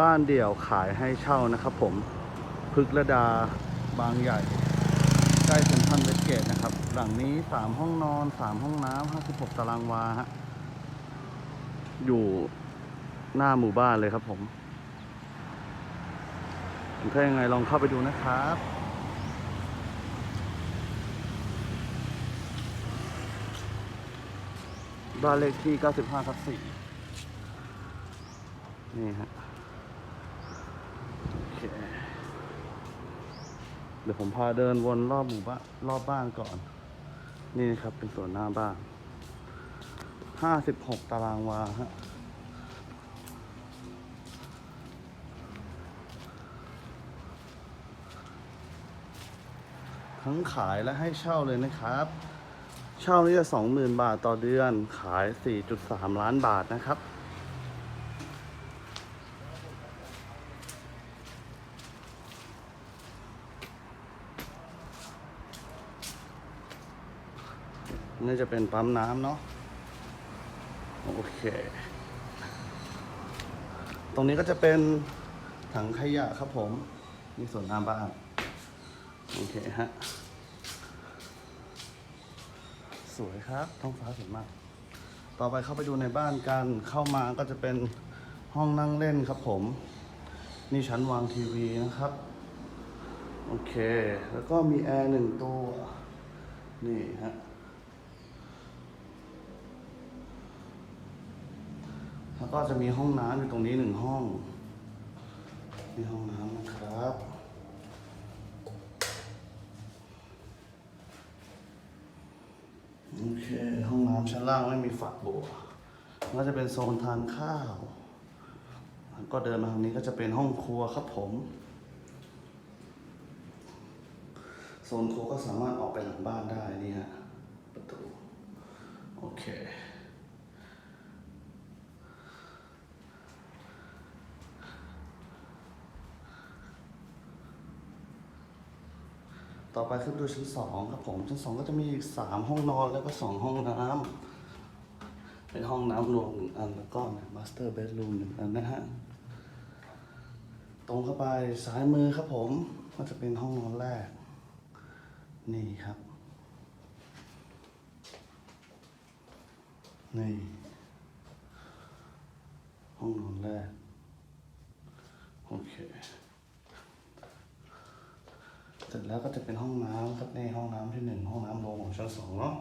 บ้านเดี่ยวขายให้เช่านะครับผมพึกระดาบางใหญ่ ใกล้เซ็นทรัลเวสเกตนะครับ หลังนี้สามห้องนอนสามห้องน้ำห้าสิบหกตารางวาฮะอยู่หน้าหมู่บ้านเลยครับผมถ้ายังไงลองเข้าไปดูนะครับบ้านเลขที่ 95ทับ4นี่ฮะ เคเดี๋ยวผมพาเดินวนรอบหมู่บ้านรอบบ้านก่อน นี่นะครับเป็นสวนหน้าบ้าน56ตารางวาฮะทั้งขายและให้เช่าเลยนะครับ เช่านี่จะ20,000บาทต่อเดือนขาย4.3ล้านบาทนะครับ นี่จะเป็นปั๊มน้ำเนาะโอเค ตรงนี้ก็จะเป็นถังขยะครับผมนี่ส่วนหน้าบ้านโอเคฮะสวยครับท้องฟ้าสวยมาก ต่อไปเข้าไปดูในบ้านกันเข้ามาก็จะเป็นห้องนั่งเล่นครับผม นี่ชั้นวางทีวีนะครับ โอเค แล้วก็มีแอร์หนึ่งตัว นี่ฮะ แล้วก็จะมีห้องน้ำอยู่ตรงนี้หนึ่งห้อง มีห้องน้ำนะครับโอเคห้องน้ำชั้นล่างไม่มีฝักบัวก็จะเป็นโซนทานข้าวแล้วก็เดินมาทางนี้ก็จะเป็นห้องครัวครับผม โซนครัวก็สามารถออกไปหลังบ้านได้นี่ฮะประตู โอเค ต่อไปขึ้นไปดูชั้นสองครับผม ชั้นสองก็จะมีอีกสามห้องนอนแล้วก็สองห้องน้ำเป็นห้องน้ำรวมหนึ่งอันแล้วก็มาสเตอร์เบดรูมหนึ่งอันนะฮะ ตรงเข้าไปซ้ายมือครับผม ก็จะเป็นห้องนอนแรก นี่ครับ นี่ ห้องนอนแรก โอเค ร็จแล้วก็จะเป็นห้องน้ำครับในห้องน้ำที่หนึ่งห้องน้ำรวมของชั้นสองเนาะ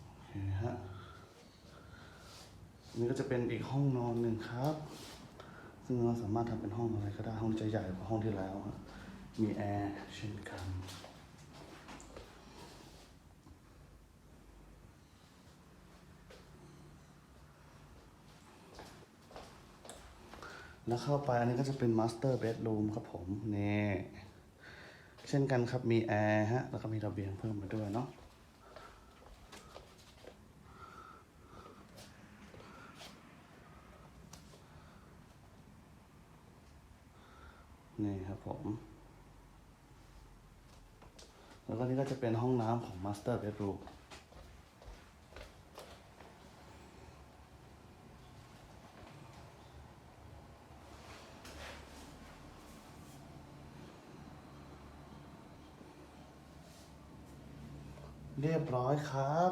โอเคฮะนี่ก็จะเป็นอีกห้องนอนหนึ่งครับ ซึ่งเราสามารถทำเป็นห้องอะไรก็ได้ห้องจะใหญ่กว่าห้องที่แล้วมีแอร์เช่นกันแล้วเข้าไปอันนี้ก็จะเป็นมาสเตอร์เบดรูมครับผม นี่ ช่นกันครับ มีแอร์ฮะ แล้วก็มีระเบียงเพิ่มมาด้วยเนาะ นี่ครับผม แล้วก็นี่ก็จะเป็นห้องน้ำของมาสเตอร์เบดรูม เรียบร้อยครับ